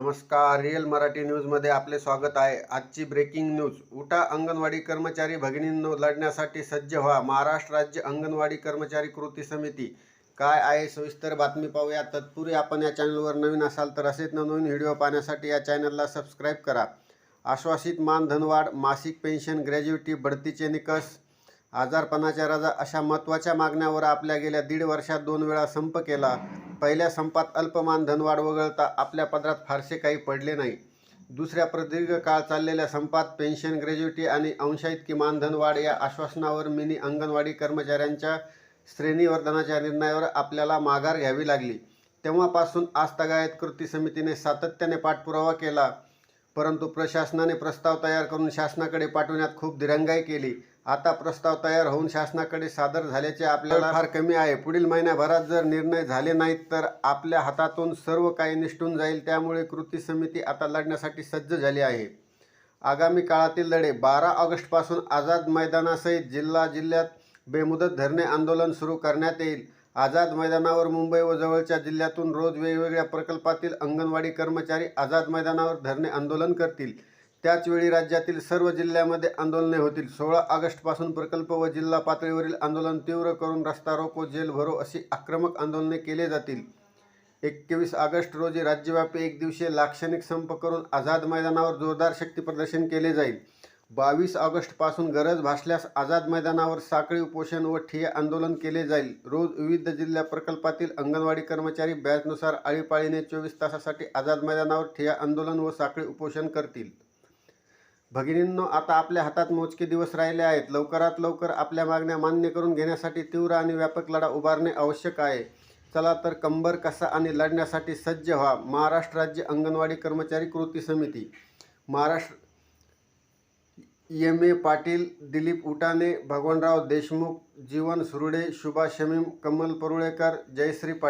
नमस्कार रिअल मराठी न्यूजमध्ये आपले स्वागत आहे. आजची ब्रेकिंग न्यूज. उठा अंगणवाडी कर्मचारी भगिनींनो लढण्यासाठी सज्ज व्हा. महाराष्ट्र राज्य अंगणवाडी कर्मचारी कृती समिती. काय आहे? सविस्तर बातमी पाहूया. तत्पूर्वी आपण या चॅनलवर नवीन असाल तर असेच नवनवीन व्हिडिओ पाहण्यासाठी या चॅनलला सबस्क्राईब करा. आश्वासित मानधनवाढ मासिक पेन्शन ग्रॅज्युटी बढतीचे निकष आजारपणाच्या रजा अशा महत्त्वाच्या मागण्यावर आपल्या गेल्या दीड वर्षात दोन वेळा संप केला. पहिल्या संपात अल्पमान धनवाढ वगळता आपल्या पदरात फारसे काही पडले नाही. दुसऱ्या प्रदीर्घ काळ चाललेल्या संपात पेन्शन ग्रॅज्युटी आणि अंशाईत किमान धनवाढ या आश्वासनावर मिनी अंगणवाडी कर्मचाऱ्यांच्या श्रेणीवर्धनाच्या निर्णयावर आपल्याला माघार घ्यावी लागली. तेव्हापासून आजतागायत कृती समितीने सातत्याने पाठपुरावा केला. परंतु प्रशासनाने प्रस्ताव तयार करून शासनाकडे पाठवण्यात खूप दिरंगाई केली. आता प्रस्ताव तयार होऊन शासनाकडे सादर झाल्याचे आपल्याला फार कमी आहे. पुढील महिन्याभरात जर निर्णय झाले नाहीत तर आपल्या हातातून सर्व काही निष्ठून जाईल. त्यामुळे कृती समिती आता लढण्यासाठी सज्ज झाली आहे. आगामी काळातील लढे बारा ऑगस्टपासून आझाद मैदानासहित जिल्हा जिल्ह्यात बेमुदत धरणे आंदोलन सुरू करण्यात येईल. आझाद मैदानावर मुंबई व जवळच्या जिल्ह्यातून रोज वेगवेगळ्या प्रकल्पातील अंगणवाडी कर्मचारी आझाद मैदानावर धरणे आंदोलन करतील. त्याचवेळी राज्यातील सर्व जिल्ह्यामध्ये आंदोलने होतील. सोळा ऑगस्टपासून प्रकल्प व जिल्हा पातळीवरील आंदोलन तीव्र करून रस्ता रोको जेल भरो अशी आक्रमक आंदोलने केले जातील. एकवीस ऑगस्ट रोजी राज्यव्यापी एक दिवसीय लाक्षणिक संप करून आझाद मैदानावर जोरदार शक्ती प्रदर्शन केले जाईल. बावीस ऑगस्टपासून गरज भासल्यास आझाद मैदानावर साखळी उपोषण व ठिय्या आंदोलन केले जाईल. रोज विविध जिल्हा प्रकल्पातील अंगणवाडी कर्मचारी बॅचनुसार आळीपाळीने चोवीस तासासाठी आझाद मैदानावर ठिय्या आंदोलन व साखळी उपोषण करतील. भगिनींनो आता आपल्या हातात मोजके दिवस राहिले आहेत. लवकरात लवकर आपल्या मागण्या मान्य करून घेण्यासाठी तीव्र आणि व्यापक लढा उभारणे आवश्यक आहे. चला तर कंबर कसा आणि लढण्यासाठी सज्ज व्हा. महाराष्ट्र राज्य अंगणवाडी कर्मचारी कृती समिती. Maharashtra M A Patil Dilip Utane Bhagwanrao Deshmukh Jeevan Surude Shubha Shamim Kamal Parulekar Jayashree Patil